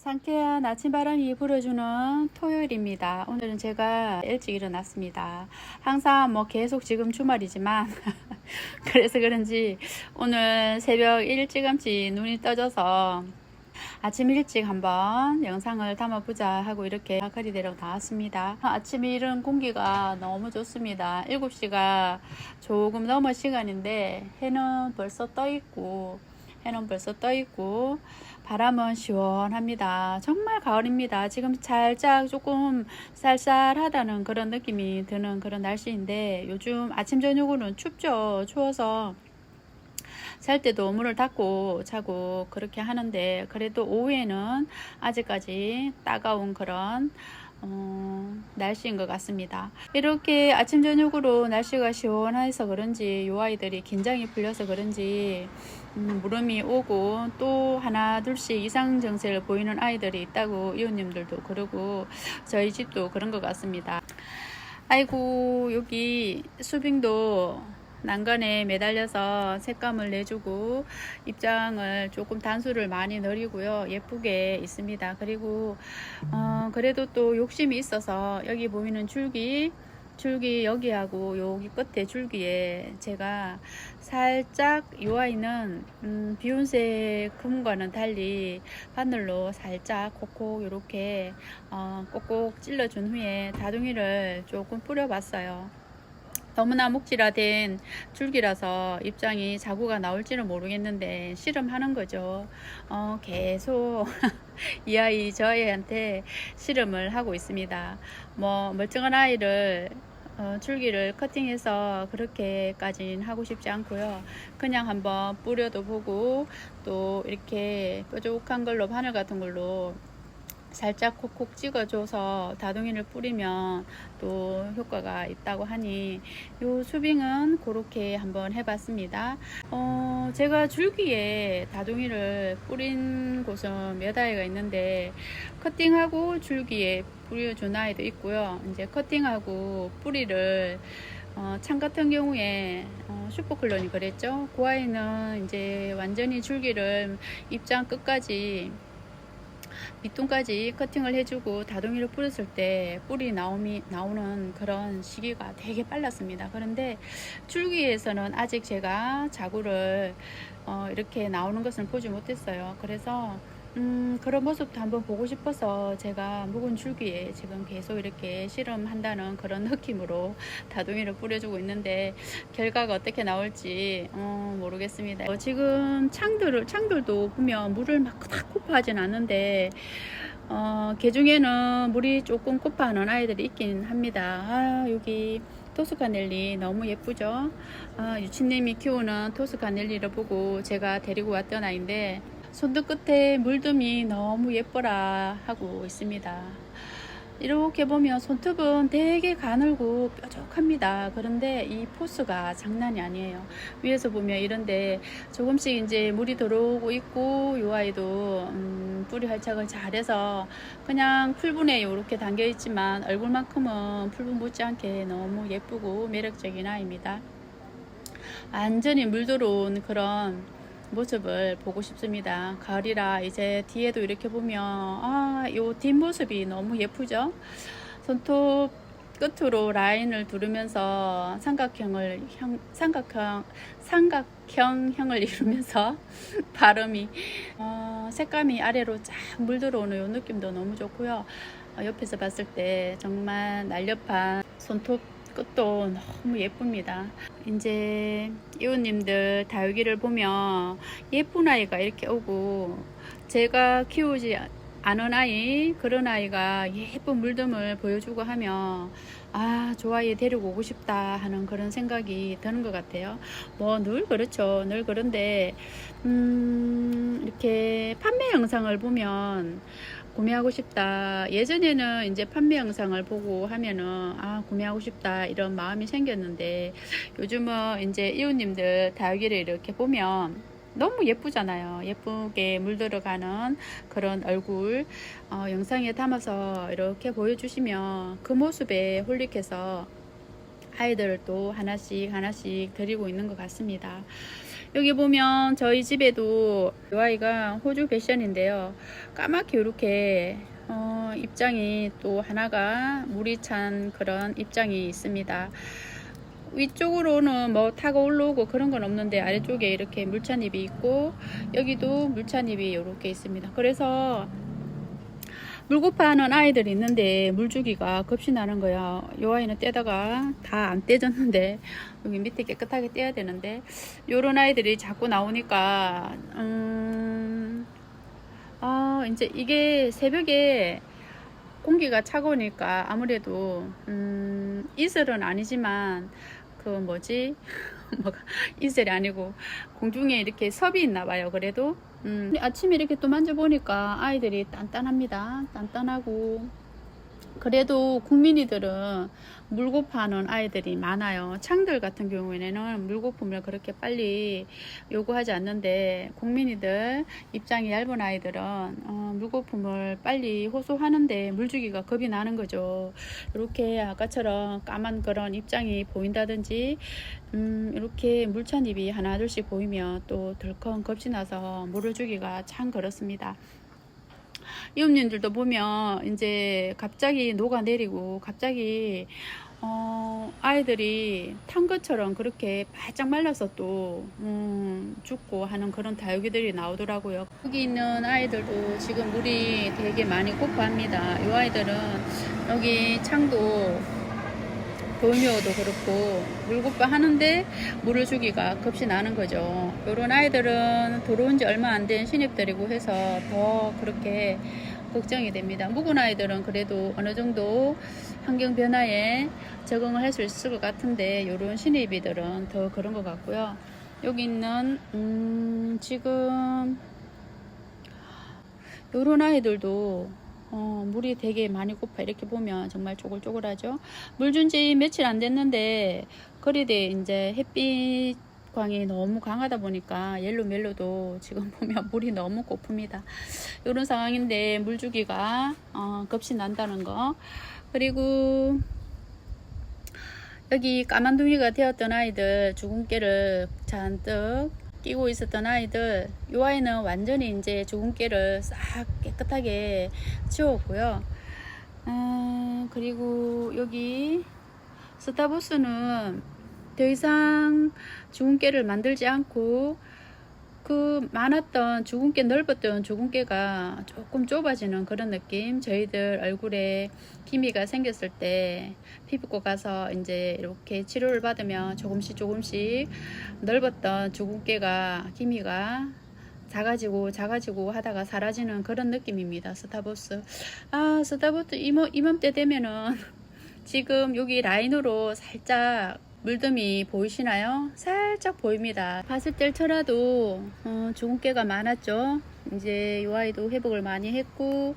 상쾌한 아침바람이 불어주는 토요일입니다. 오늘은 제가 일찍 일어났습니다. 항상 뭐 계속 지금 주말이지만 그래서 그런지 오늘 새벽 일찌감치 눈이 떠져서 아침 일찍 한번 영상을 담아보자 하고 이렇게 거리대로 나왔습니다. 아침 이른 공기가 너무 좋습니다. 7시가 조금 넘어 시간인데 해는 벌써 떠 있고 해는 벌써 떠 있고 바람은 시원합니다. 정말 가을입니다. 지금 살짝 조금 쌀쌀하다는 그런 느낌이 드는 그런 날씨인데 요즘 아침 저녁으로는 춥죠. 추워서 잘 때도 문을 닫고 자고 그렇게 하는데 그래도 오후에는 아직까지 따가운 그런 어, 날씨인 것 같습니다. 이렇게 아침 저녁으로 날씨가 시원해서 그런지 요 아이들이 긴장이 풀려서 그런지 음, 물음이 오고 또 하나 둘씩 이상 증세를 보이는 아이들이 있다고 이웃님들도 그러고 저희 집도 그런 것 같습니다. 아이고 여기 수빙도 난간에 매달려서 색감을 내주고 입장을 조금 단수를 많이 늘리고요 예쁘게 있습니다 그리고 어, 그래도 또 욕심이 있어서 여기 보이는 줄기 줄기 여기하고 여기 끝에 줄기에 제가 살짝 이 아이는 음, 비운색 금과는 달리 바늘로 살짝 콕콕 이렇게 어, 꼭꼭 찔러준 후에 다둥이를 조금 뿌려봤어요. 너무나 목질화된 줄기라서 입장이 자구가 나올지는 모르겠는데 실험하는 거죠. 어, 계속 이 아이 저희한테 실험을 하고 있습니다. 뭐 멀쩡한 아이를 어, 줄기를 커팅해서 그렇게까지는 하고 싶지 않고요. 그냥 한번 뿌려도 보고 또 이렇게 뾰족한 걸로 바늘 같은 걸로 살짝 콕콕 찍어줘서 다둥이를 뿌리면 또 효과가 있다고 하니 요 수빙은 그렇게 한번 해봤습니다. 어, 제가 줄기에 다둥이를 뿌린 곳은 몇 아이가 있는데 커팅하고 줄기에 뿌려준 아이도 있고요. 이제 커팅하고 뿌리를 어, 창 같은 경우에 어, 슈퍼클론이 그랬죠. 그 아이는 이제 완전히 줄기를 입장 끝까지 밑둥까지 커팅을 해주고 다둥이를 뿌렸을 때 뿌리 나옴이, 나오는 그런 시기가 되게 빨랐습니다. 그런데 줄기에서는 아직 제가 자구를 어, 이렇게 나오는 것을 보지 못했어요. 그래서 음, 그런 모습도 한번 보고 싶어서 제가 묵은 줄기에 지금 계속 이렇게 실험한다는 그런 느낌으로 다둥이를 뿌려주고 있는데 결과가 어떻게 나올지 어, 모르겠습니다. 어, 지금 창들을 창들도 보면 물을 막 크다코파 하진 않는데 어, 개 중에는 물이 조금 코파하는 아이들이 있긴 합니다. 아, 여기 토스카넬리 너무 예쁘죠? 아, 유치님이 키우는 토스카넬리를 보고 제가 데리고 왔던 아이인데 손등 끝에 물듬이 너무 예뻐라 하고 있습니다. 이렇게 보면 손톱은 되게 가늘고 뾰족합니다. 그런데 이 포스가 장난이 아니에요. 위에서 보면 이런데 조금씩 이제 물이 들어오고 있고 이 아이도 음, 뿌리 활착을 잘해서 그냥 풀분에 이렇게 담겨 있지만 얼굴만큼은 풀분 못지않게 너무 예쁘고 매력적인 아이입니다. 완전히 물 들어온 그런 모습을 보고 싶습니다. 가을이라 이제 뒤에도 이렇게 보면 아, 요 뒷모습이 너무 예쁘죠? 손톱 끝으로 라인을 두르면서 삼각형을 형, 삼각형 삼각형 형을 이루면서 발음이 어, 색감이 아래로 쫙 물들어오는 요 느낌도 너무 좋고요. 어, 옆에서 봤을 때 정말 날렵한 손톱 끝도 너무 예쁩니다. 이제 이웃님들 다육이를 보면 예쁜 아이가 이렇게 오고 제가 키우지 않은 아이 그런 아이가 예쁜 물듬을 보여주고 하면 아, 저 아이 데리고 오고 싶다 하는 그런 생각이 드는 것 같아요. 뭐 늘 그렇죠. 늘 그런데 음, 이렇게 판매 영상을 보면 구매하고 싶다. 예전에는 이제 판매 영상을 보고 하면은 아 구매하고 싶다 이런 마음이 생겼는데 요즘은 이제 이웃님들 다육이를 이렇게 보면 너무 예쁘잖아요. 예쁘게 물들어가는 그런 얼굴 어, 영상에 담아서 이렇게 보여주시면 그 모습에 홀릭해서 아이들을 또 하나씩 하나씩 데리고 있는 것 같습니다. 여기 보면 저희 집에도 이 아이가 호주 패션인데요. 까맣게 이렇게 어, 입장이 또 하나가 물이 찬 그런 입장이 있습니다. 위쪽으로는 뭐 타고 올라오고 그런 건 없는데 아래쪽에 이렇게 물찬입이 있고 여기도 물찬입이 이렇게 있습니다. 그래서 물고파하는 아이들이 있는데 물주기가 급시 나는 거야. 요 아이는 떼다가 다 안 떼졌는데 여기 밑에 깨끗하게 떼야 되는데 요런 아이들이 자꾸 나오니까 음, 아 이제 이게 새벽에 공기가 차가우니까 아무래도 음, 이슬은 아니지만 그 뭐지? 뭐가? 이슬이 아니고 공중에 이렇게 섭이 있나 봐요 그래도 음, 아침에 이렇게 또 만져보니까 아이들이 단단합니다. 단단하고 그래도 국민이들은 물고파는 아이들이 많아요. 창들 같은 경우에는 물고품을 그렇게 빨리 요구하지 않는데 국민이들 입장이 얇은 아이들은 어, 물고품을 빨리 호소하는데 물주기가 겁이 나는 거죠. 이렇게 아까처럼 까만 그런 입장이 보인다든지 음, 이렇게 물찬 입이 하나 둘씩 보이면 또 덜컹 겁이 나서 물을 주기가 참 그렇습니다. 이웃님들도 보면 이제 갑자기 녹아내리고 갑자기 어, 아이들이 탄 것처럼 그렇게 바짝 말라서 또 음, 죽고 하는 그런 다육이들이 나오더라고요. 여기 있는 아이들도 지금 물이 되게 많이 고파합니다. 이 아이들은 여기 창도 돌미워도 그렇고 물고파 하는데 물을 주기가 급시 나는 거죠. 이런 아이들은 들어온 지 얼마 안 된 신입들이고 해서 더 그렇게 걱정이 됩니다. 묵은 아이들은 그래도 어느 정도 환경 변화에 적응을 할 수 있을 것 같은데 이런 신입이들은 더 그런 것 같고요. 여기 있는 음, 지금 이런 아이들도 어, 물이 되게 많이 고파 이렇게 보면 정말 쪼글쪼글하죠. 물 준 지 며칠 안 됐는데 거리대 이제 햇빛 광이 너무 강하다 보니까 옐로 멜로도 지금 보면 물이 너무 고픕니다. 이런 상황인데 물 주기가 어, 급시 난다는 거 그리고 여기 까만둥이가 되었던 아이들 죽은 깨를 잔뜩 끼고 있었던 아이들 이 아이는 완전히 이제 죽은 깨를 싹 깨끗하게 치웠고요. 어, 그리고 여기 스타부스는 더 이상 죽은 깨를 만들지 않고 그 많았던 죽은 깨 넓었던 죽은 깨가 조금 좁아지는 그런 느낌? 저희들 얼굴에 기미가 생겼을 때 피부과 가서 이제 이렇게 치료를 받으면 조금씩 조금씩 넓었던 죽은 깨가 기미가 작아지고 작아지고 하다가 사라지는 그런 느낌입니다 스타버스. 아 스타버스 이맘, 이맘때 되면은 지금 여기 라인으로 살짝 물듬이 보이시나요? 살짝 보입니다. 봤을 때 쳐라도 어, 죽은 깨가 많았죠. 이제 이 아이도 회복을 많이 했고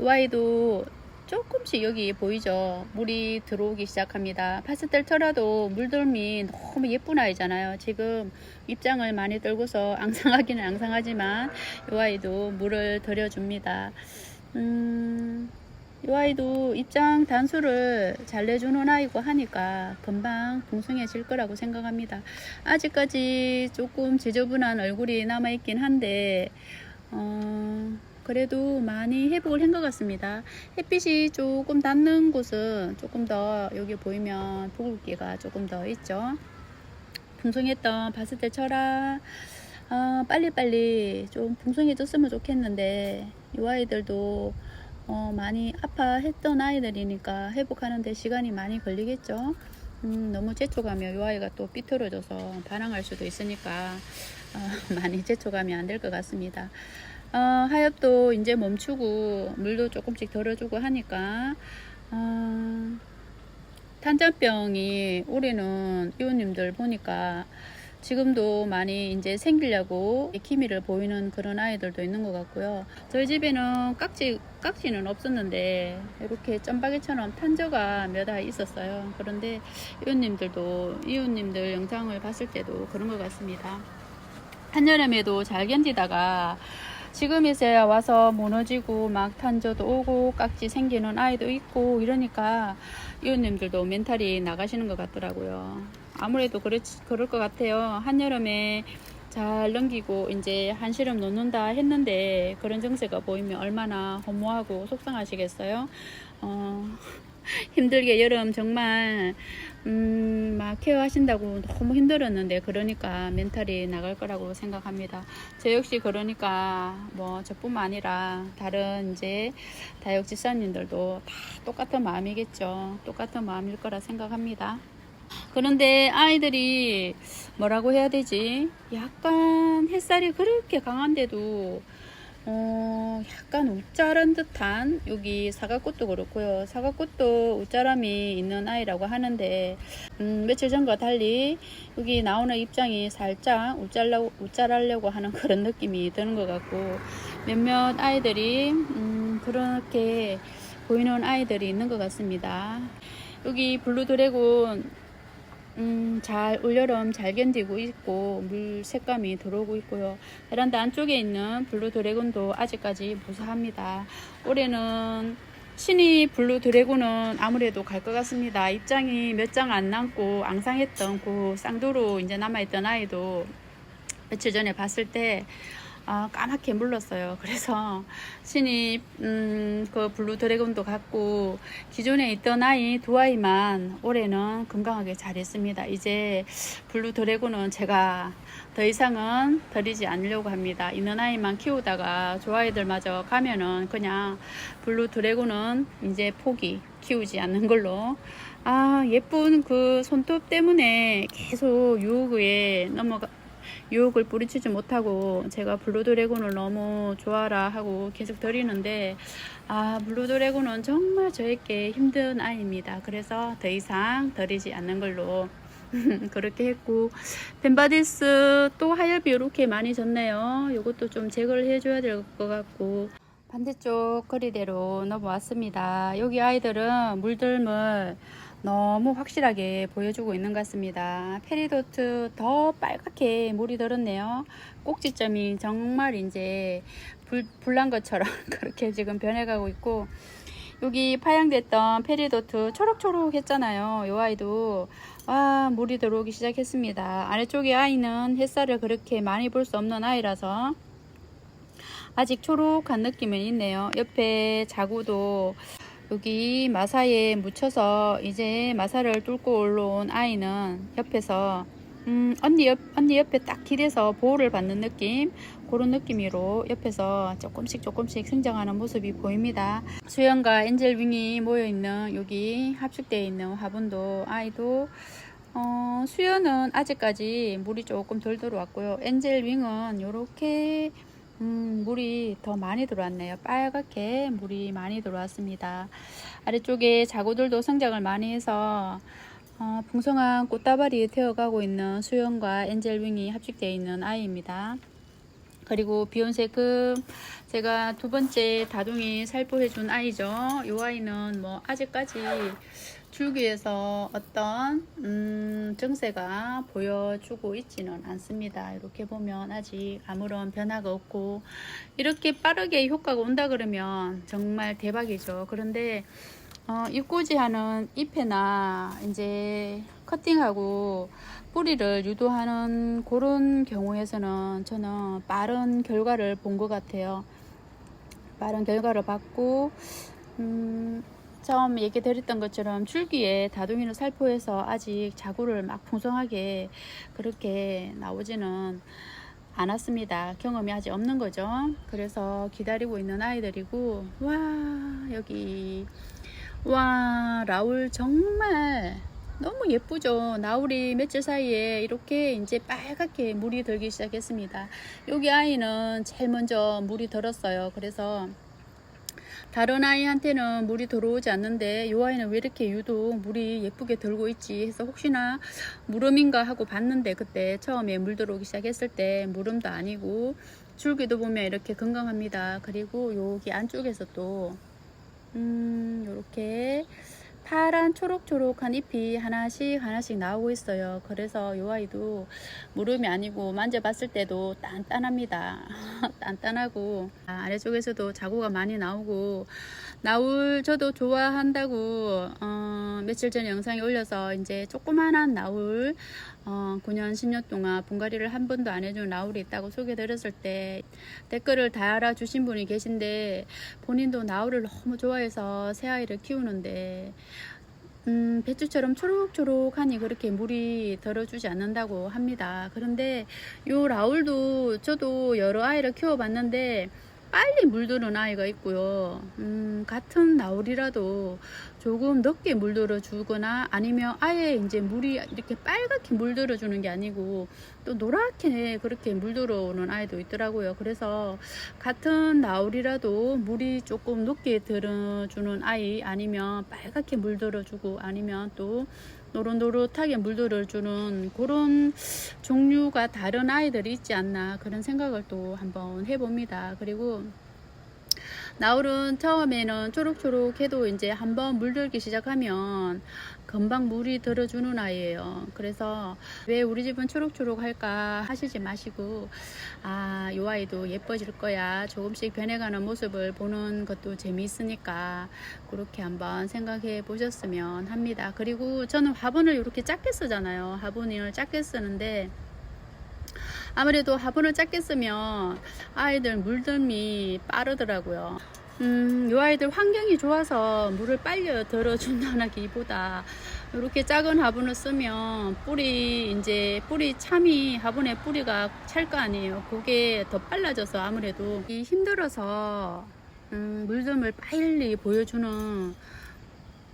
이 아이도 조금씩 여기 보이죠? 물이 들어오기 시작합니다. 파스텔 터라도 물들미 너무 예쁜 아이잖아요. 지금 입장을 많이 떨고서 앙상하기는 앙상하지만 이 아이도 물을 들여줍니다. 음... 이 아이도 입장 단수를 잘 내주는 아이고 하니까 금방 풍성해질 거라고 생각합니다. 아직까지 조금 지저분한 얼굴이 남아있긴 한데, 어, 그래도 많이 회복을 한 것 같습니다. 햇빛이 조금 닿는 곳은 조금 더 여기 보이면 붉은기가 조금 더 있죠. 풍성했던 때 철아, 어, 빨리빨리 좀 풍성해졌으면 좋겠는데, 이 아이들도 어, 많이 아파했던 아이들이니까 회복하는데 시간이 많이 걸리겠죠. 음, 너무 재촉하면 이 아이가 또 삐뚤어져서 반항할 수도 있으니까 어, 많이 재촉하면 안 될 것 같습니다. 어, 하엽도 이제 멈추고 물도 조금씩 덜어주고 하니까 어, 탄전병이 올해는 이웃님들 보니까 지금도 많이 이제 생기려고 기미를 보이는 그런 아이들도 있는 것 같고요. 저희 집에는 깍지, 깍지는 없었는데 이렇게 점박이처럼 탄저가 몇 알 있었어요. 그런데 이웃님들도 이웃님들 영상을 봤을 때도 그런 것 같습니다. 한여름에도 잘 견디다가 지금에서야 와서 무너지고 막 탄저도 오고 깍지 생기는 아이도 있고 이러니까 이웃님들도 멘탈이 나가시는 것 같더라고요. 아무래도 그렇, 그럴 것 같아요. 한여름에 잘 넘기고 이제 한시름 놓는다 했는데 그런 증세가 보이면 얼마나 허무하고 속상하시겠어요. 어, 힘들게 여름 정말 음, 막 케어하신다고 너무 힘들었는데 그러니까 멘탈이 나갈 거라고 생각합니다. 저 역시 그러니까 뭐 저뿐만 아니라 다른 이제 다육 집사님들도 다 똑같은 마음이겠죠. 똑같은 마음일 거라 생각합니다. 그런데 아이들이 뭐라고 해야 되지? 약간 햇살이 그렇게 강한데도 어, 약간 웃자란 듯한 여기 사과꽃도 그렇고요. 사과꽃도 웃자람이 있는 아이라고 하는데 음, 며칠 전과 달리 여기 나오는 입장이 살짝 웃잘라고, 웃잘하려고 하는 그런 느낌이 드는 것 같고 몇몇 아이들이 음, 그렇게 보이는 아이들이 있는 것 같습니다. 여기 블루 드래곤 음, 잘 올여름 잘 견디고 있고 물 색감이 들어오고 있고요. 베란다 안쪽에 있는 블루 드래곤도 아직까지 무사합니다. 올해는 신이 블루 드래곤은 아무래도 갈 것 같습니다. 입장이 몇 장 안 남고 앙상했던 그 쌍두로 이제 남아있던 아이도 며칠 전에 봤을 때 아, 까맣게 물렀어요. 그래서 신이 음, 그 블루 드래곤도 갖고 기존에 있던 아이 두 아이만 올해는 건강하게 잘 했습니다. 이제 블루 드래곤은 제가 더 이상은 드리지 않으려고 합니다. 있는 아이만 키우다가 조 아이들마저 가면은 그냥 블루 드래곤은 이제 포기 키우지 않는 걸로 아 예쁜 그 손톱 때문에 계속 유혹에 넘어가 유혹을 뿌리치지 못하고 제가 블루드래곤을 너무 좋아라 하고 계속 드리는데 아 블루드래곤은 정말 저에게 힘든 아이입니다. 그래서 더 이상 드리지 않는 걸로 그렇게 했고 벤바디스 또 하엽이 이렇게 많이 졌네요. 이것도 좀 제거를 해줘야 될 것 같고 반대쪽 거리대로 넘어왔습니다. 여기 아이들은 물들물 너무 확실하게 보여주고 있는 것 같습니다. 페리도트 더 빨갛게 물이 들었네요. 꼭지점이 정말 이제 불, 불난 것처럼 그렇게 지금 변해가고 있고 여기 파양됐던 페리도트 초록초록 했잖아요. 이 아이도 아 물이 들어오기 시작했습니다. 아래쪽에 아이는 햇살을 그렇게 많이 볼 수 없는 아이라서 아직 초록한 느낌은 있네요. 옆에 자구도 여기 마사에 묻혀서 이제 마사를 뚫고 올라온 아이는 옆에서 음, 언니 옆, 언니 옆에 딱 기대서 보호를 받는 느낌 그런 느낌으로 옆에서 조금씩 조금씩 성장하는 모습이 보입니다. 수영과 엔젤 윙이 모여 있는 여기 합숙되어 있는 화분도 아이도 어, 수연은 아직까지 물이 조금 덜 들어왔고요. 엔젤 윙은 이렇게 음, 물이 더 많이 들어왔네요. 빨갛게 물이 많이 들어왔습니다. 아래쪽에 자구들도 성장을 많이 해서 어, 풍성한 꽃다발이 되어가고 있는 수영과 엔젤윙이 합식되어 있는 아이입니다. 그리고 비욘세금 제가 두 번째 다둥이 살포해준 아이죠. 이 아이는 뭐 아직까지 줄기에서 어떤 음, 증세가 보여주고 있지는 않습니다. 이렇게 보면 아직 아무런 변화가 없고 이렇게 빠르게 효과가 온다 그러면 정말 대박이죠. 그런데 어, 입꼬지하는 잎에나 이제 커팅하고 뿌리를 유도하는 그런 경우에서는 저는 빠른 결과를 본 것 같아요. 빠른 결과를 봤고 음, 처음 얘기 드렸던 것처럼 줄기에 다둥이를 살포해서 아직 자구를 막 풍성하게 그렇게 나오지는 않았습니다. 경험이 아직 없는 거죠. 그래서 기다리고 있는 아이들이고, 와, 여기, 와, 라울 정말 너무 예쁘죠. 나울이 며칠 사이에 이렇게 이제 빨갛게 물이 들기 시작했습니다. 여기 아이는 제일 먼저 물이 들었어요. 그래서 다른 아이한테는 물이 들어오지 않는데 이 아이는 왜 이렇게 유독 물이 예쁘게 들고 있지 해서 혹시나 무름인가 하고 봤는데 그때 처음에 물 들어오기 시작했을 때 무름도 아니고 줄기도 보면 이렇게 건강합니다. 그리고 여기 안쪽에서 또 음, 요렇게 파란 초록초록한 잎이 하나씩 하나씩 나오고 있어요. 그래서 이 아이도 무름이 아니고 만져봤을 때도 단단합니다. 단단하고 아, 아래쪽에서도 자구가 많이 나오고 나울 저도 좋아한다고 어, 며칠 전에 영상에 올려서 이제 조그만한 나울 어, 9년, 10년 동안 분갈이를 한 번도 안 해준 나울이 있다고 소개드렸을 때 댓글을 달아주신 분이 계신데 본인도 나울을 너무 좋아해서 새 아이를 키우는데 음, 배추처럼 초록초록하니 그렇게 물이 들어주지 않는다고 합니다. 그런데 요 라울도 저도 여러 아이를 키워봤는데 빨리 물드는 아이가 있고요. 음, 같은 나울이라도 조금 늦게 물들어 주거나 아니면 아예 이제 물이 이렇게 빨갛게 물들어 주는 게 아니고 또 노랗게 그렇게 물들어 오는 아이도 있더라고요. 그래서 같은 나울이라도 물이 조금 늦게 들어 주는 아이 아니면 빨갛게 물들어 주고 아니면 또 노릇노릇하게 물들어 주는 그런 종류가 다른 아이들이 있지 않나 그런 생각을 또 한번 해봅니다. 그리고 나울은 처음에는 초록초록해도 이제 한번 물들기 시작하면 금방 물이 들어주는 아이예요. 그래서 왜 우리 집은 초록초록할까 하시지 마시고 아, 이 아이도 예뻐질 거야. 조금씩 변해가는 모습을 보는 것도 재미있으니까 그렇게 한번 생각해 보셨으면 합니다. 그리고 저는 화분을 이렇게 작게 쓰잖아요. 화분을 작게 쓰는데 아무래도 화분을 작게 쓰면 아이들 물들미 빠르더라고요. 음, 요 아이들 환경이 좋아서 물을 빨리 들어준다기보다 이렇게 작은 화분을 쓰면 뿌리 이제 뿌리 참이 화분에 뿌리가 찰 거 아니에요. 그게 더 빨라져서 아무래도 이 힘들어서 음, 물듬을 빨리 보여주는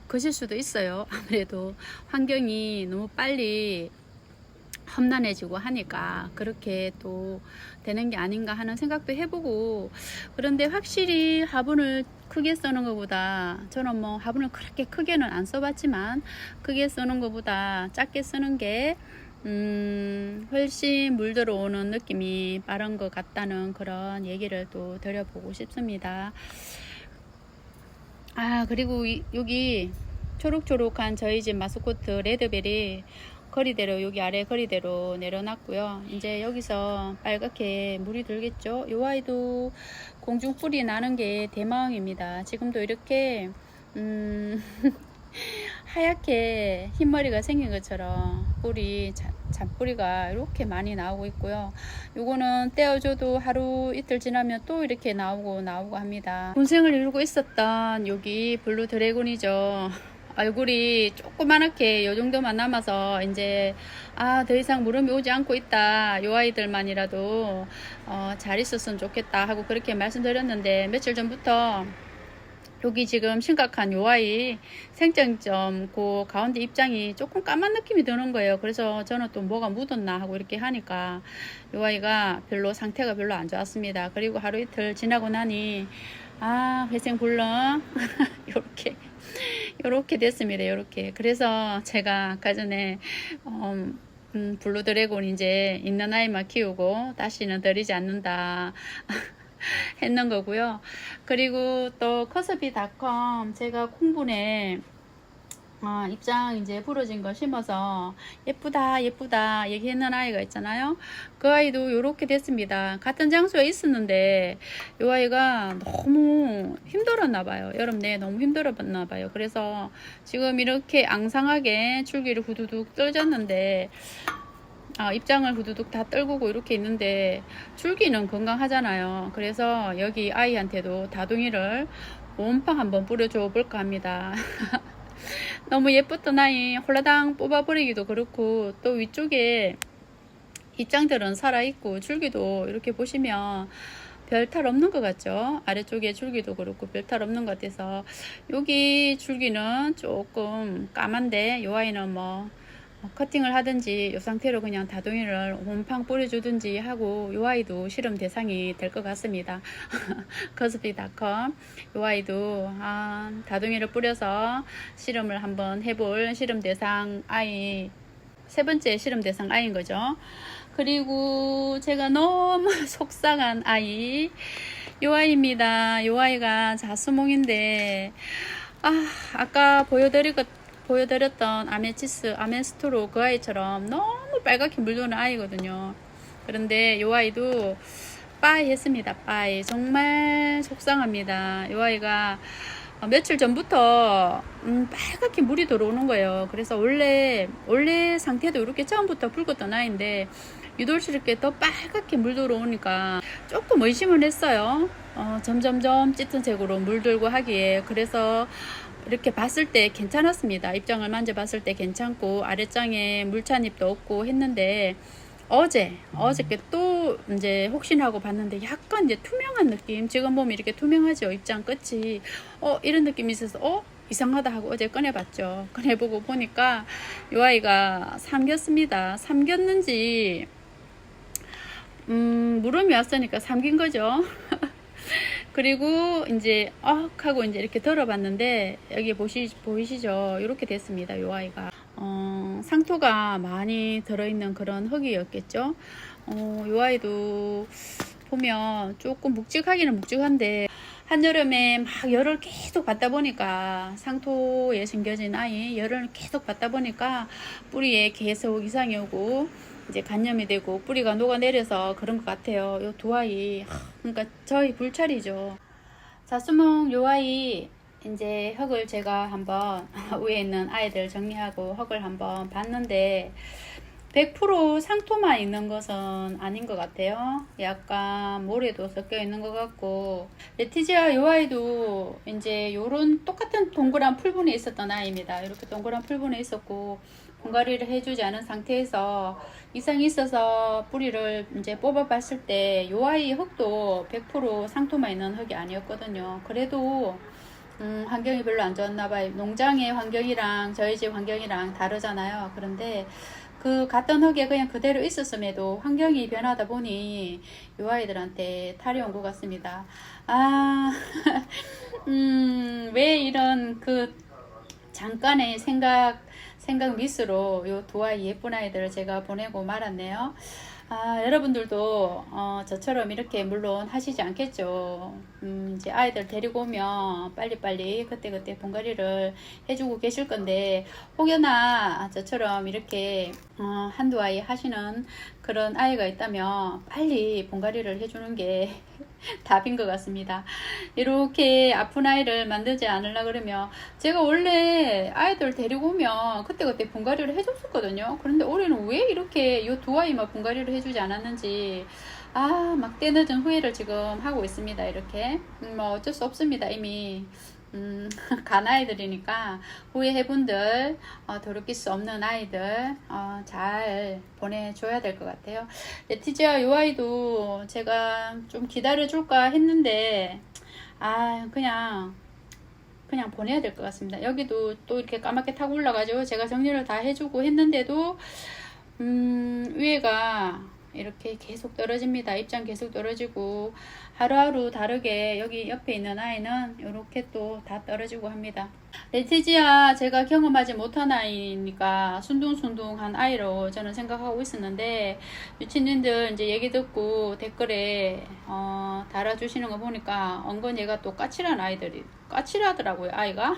것일 수도 있어요. 아무래도 환경이 너무 빨리 험난해지고 하니까 그렇게 또 되는 게 아닌가 하는 생각도 해보고 그런데 확실히 화분을 크게 쓰는 것보다 저는 뭐 화분을 그렇게 크게는 안 써봤지만 크게 쓰는 것보다 작게 쓰는 게 음, 훨씬 물 들어오는 느낌이 빠른 것 같다는 그런 얘기를 또 드려보고 싶습니다. 아, 그리고 이- 여기 초록초록한 저희 집 마스코트 레드벨이 거리대로 여기 아래 거리대로 내려놨고요. 이제 여기서 빨갛게 물이 들겠죠. 이 아이도 공중뿔이 나는 게 대마왕입니다. 지금도 이렇게 음, 하얗게 흰머리가 생긴 것처럼 뿌리 잔- 잔뿌리가 이렇게 많이 나오고 있고요. 요거는 떼어줘도 하루 이틀 지나면 또 이렇게 나오고 나오고 합니다. 군생을 이루고 있었던 여기 블루 드래곤이죠. 얼굴이 조그만하게 요 정도만 남아서 이제 아 더 이상 물음이 오지 않고 있다 요 아이들만이라도 어, 잘 있었으면 좋겠다 하고 그렇게 말씀드렸는데 며칠 전부터 여기 지금 심각한 요 아이 생장점 그 가운데 입장이 조금 까만 느낌이 드는 거예요. 그래서 저는 또 뭐가 묻었나 하고 이렇게 하니까 요 아이가 별로 상태가 별로 안 좋았습니다. 그리고 하루 이틀 지나고 나니 아 회생 불능 요렇게 요렇게 됐습니다. 요렇게 그래서 제가 아까 전에 음, 음, 블루 드래곤 이제 있는 아이만 키우고 다시는 들이지 않는다. 했는 거고요. 그리고 또 커스비닷컴 제가 콩분에 아, 입장 이제 부러진 거 심어서 예쁘다 예쁘다 얘기했는 아이가 있잖아요. 그 아이도 이렇게 됐습니다. 같은 장소에 있었는데 이 아이가 너무 힘들었나 봐요. 여름 내에 너무 힘들었나 봐요. 그래서 지금 이렇게 앙상하게 줄기를 후두둑 떨졌는데 아, 입장을 후두둑 다 떨구고 이렇게 있는데 줄기는 건강하잖아요. 그래서 여기 아이한테도 다둥이를 온팡 한번 뿌려줘 볼까 합니다. 너무 예뻤던 아이 홀라당 뽑아버리기도 그렇고 또 위쪽에 입장들은 살아있고 줄기도 이렇게 보시면 별 탈 없는 것 같죠? 아래쪽에 줄기도 그렇고 별 탈 없는 것 같아서 여기 줄기는 조금 까만데 이 아이는 뭐 어, 커팅을 하든지 이 상태로 그냥 다둥이를 홈팡 뿌려주든지 하고 이 아이도 실험 대상이 될 것 같습니다. 커스피닷컴 이 아이도 아, 다둥이를 뿌려서 실험을 한번 해볼 실험 대상 아이 세 번째 실험 대상 아이인 거죠. 그리고 제가 너무 속상한 아이 요 아이입니다. 요 아이가 자수몽인데 아 아까 보여드릴 것 보여드렸던 아메치스, 아메스토로 그 아이처럼 너무 빨갛게 물드는 아이거든요. 그런데 이 아이도 빠이 했습니다. 빠이. 정말 속상합니다. 이 아이가 어, 며칠 전부터 음, 빨갛게 물이 들어오는 거예요. 그래서 원래 원래 상태도 이렇게 처음부터 붉었던 아이인데 유돌스럽게 더 빨갛게 물 들어오니까 조금 의심을 했어요. 어, 점점점 짙은 색으로 물들고 하기에 그래서 이렇게 봤을 때 괜찮았습니다. 입장을 만져봤을 때 괜찮고 아랫장에 물찬입도 없고 했는데 어제 어저께 또 이제 혹시나 하고 봤는데 약간 이제 투명한 느낌. 지금 보면 이렇게 투명하죠 입장 끝이. 어 이런 느낌이 있어서 어 이상하다 하고 어제 꺼내봤죠. 꺼내보고 보니까 이 아이가 삼겼습니다. 삼겼는지 음 물음이 왔으니까 삼긴 거죠 그리고 이제 억 하고 이제 이렇게 들어봤는데 여기 보시 보이시죠 이렇게 됐습니다 이 아이가 어, 상토가 많이 들어있는 그런 흙이었겠죠. 어, 이 아이도 보면 조금 묵직하기는 묵직한데 한여름에 막 열을 계속 받다 보니까 상토에 생겨진 아이 열을 계속 받다 보니까 뿌리에 계속 이상이 오고 이제 간염이 되고 뿌리가 녹아내려서 그런 것 같아요. 이두 아이 그러니까 저희 불찰이죠. 자수몽 요 아이 이제 흙을 제가 한번 위에 있는 아이들 정리하고 흙을 한번 봤는데 100% 상토만 있는 것은 아닌 것 같아요. 약간 모래도 섞여 있는 것 같고 레티지아 요 아이도 이제 요런 똑같은 동그란 풀분에 있었던 아이입니다. 이렇게 동그란 풀분에 있었고 분갈이를 해주지 않은 상태에서 이상이 있어서 뿌리를 이제 뽑아봤을 때 요 아이 흙도 100% 상토만 있는 흙이 아니었거든요. 그래도 음, 환경이 별로 안 좋았나 봐요. 농장의 환경이랑 저희 집 환경이랑 다르잖아요. 그런데 그 갔던 흙에 그냥 그대로 있었음에도 환경이 변하다 보니 이 아이들한테 탈이 온 것 같습니다. 아, 음, 왜 이런 그 잠깐의 생각, 생각 미스로 요 두 아이 예쁜 아이들을 제가 보내고 말았네요. 아, 여러분들도 어, 저처럼 이렇게 물론 하시지 않겠죠. 음, 이제 아이들 데리고 오면 빨리빨리 그때그때 분갈이를 해주고 계실 건데 혹여나 저처럼 이렇게 어, 한두 아이 하시는 그런 아이가 있다면 빨리 분갈이를 해주는 게 답인 것 같습니다. 이렇게 아픈 아이를 만들지 않으려 그러면 제가 원래 아이들 데리고 오면 그때그때 분갈이를 해줬었거든요. 그런데 올해는 왜 이렇게 이 두 아이만 분갈이를 해주지 않았는지 아, 막 때늦은 후회를 지금 하고 있습니다. 이렇게. 음, 뭐 어쩔 수 없습니다. 이미. 음, 간 아이들이니까 후회해분들 어, 돌이킬 수 없는 아이들 어, 잘 보내줘야 될 것 같아요. 레티지아 이 아이도 제가 좀 기다려줄까 했는데 아 그냥 그냥 보내야 될 것 같습니다. 여기도 또 이렇게 까맣게 타고 올라가지고 제가 정리를 다 해주고 했는데도 음, 위에가 이렇게 계속 떨어집니다. 입장 계속 떨어지고 하루하루 다르게 여기 옆에 있는 아이는 이렇게 또 다 떨어지고 합니다. 레티지아 제가 경험하지 못한 아이니까 순둥순둥한 아이로 저는 생각하고 있었는데 유치님들 이제 얘기 듣고 댓글에 어, 달아주시는 거 보니까 은근 얘가 또 까칠한 아이들이 까칠하더라고요 아이가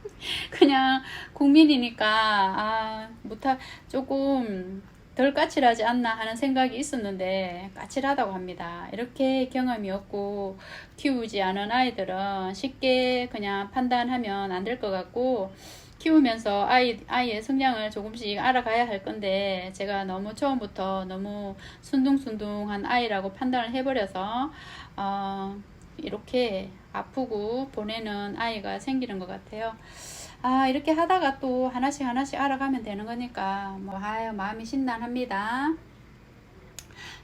그냥 국민이니까 아 못하 조금 덜 까칠하지 않나 하는 생각이 있었는데 까칠하다고 합니다. 이렇게 경험이 없고 키우지 않은 아이들은 쉽게 그냥 판단하면 안 될 것 같고 키우면서 아이, 아이의 성향을 조금씩 알아가야 할 건데 제가 너무 처음부터 너무 순둥순둥한 아이라고 판단을 해버려서 어, 이렇게 아프고 보내는 아이가 생기는 것 같아요. 아, 이렇게 하다가 또 하나씩 하나씩 알아가면 되는 거니까, 뭐, 아유, 마음이 신난합니다.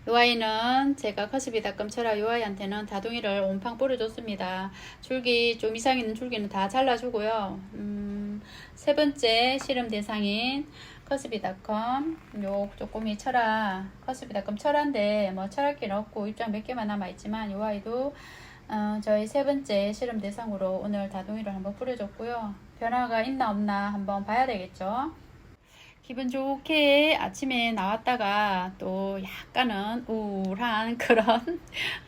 요 아이는 제가 커스비 닷금처라 요 아이한테는 다둥이를 온팡 뿌려줬습니다. 줄기, 좀 이상 있는 줄기는 다 잘라주고요. 음, 세 번째 실험 대상인 커스비닷컴 요 조금이 철아 커스비닷컴 철아인데 뭐 철학기는 없고 입장 몇 개만 남아 있지만 요 아이도 어, 저희 세 번째 실험 대상으로 오늘 다둥이를 한번 뿌려줬고요. 변화가 있나 없나 한번 봐야 되겠죠. 기분 좋게 아침에 나왔다가 또 약간은 우울한 그런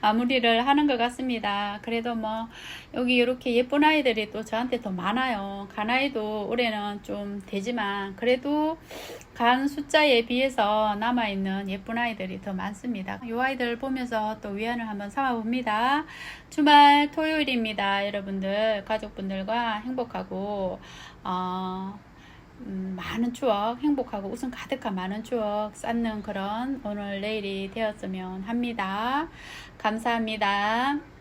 마무리를 하는 것 같습니다. 그래도 뭐 여기 이렇게 예쁜 아이들이 또 저한테 더 많아요. 간 아이도 올해는 좀 되지만 그래도 간 숫자에 비해서 남아있는 예쁜 아이들이 더 많습니다. 이 아이들 보면서 또 위안을 한번 삼아봅니다. 주말 토요일입니다. 여러분들 가족분들과 행복하고 어, 음, 많은 추억, 행복하고 웃음 가득한 많은 추억 쌓는 그런 오늘 내일이 되었으면 합니다. 감사합니다.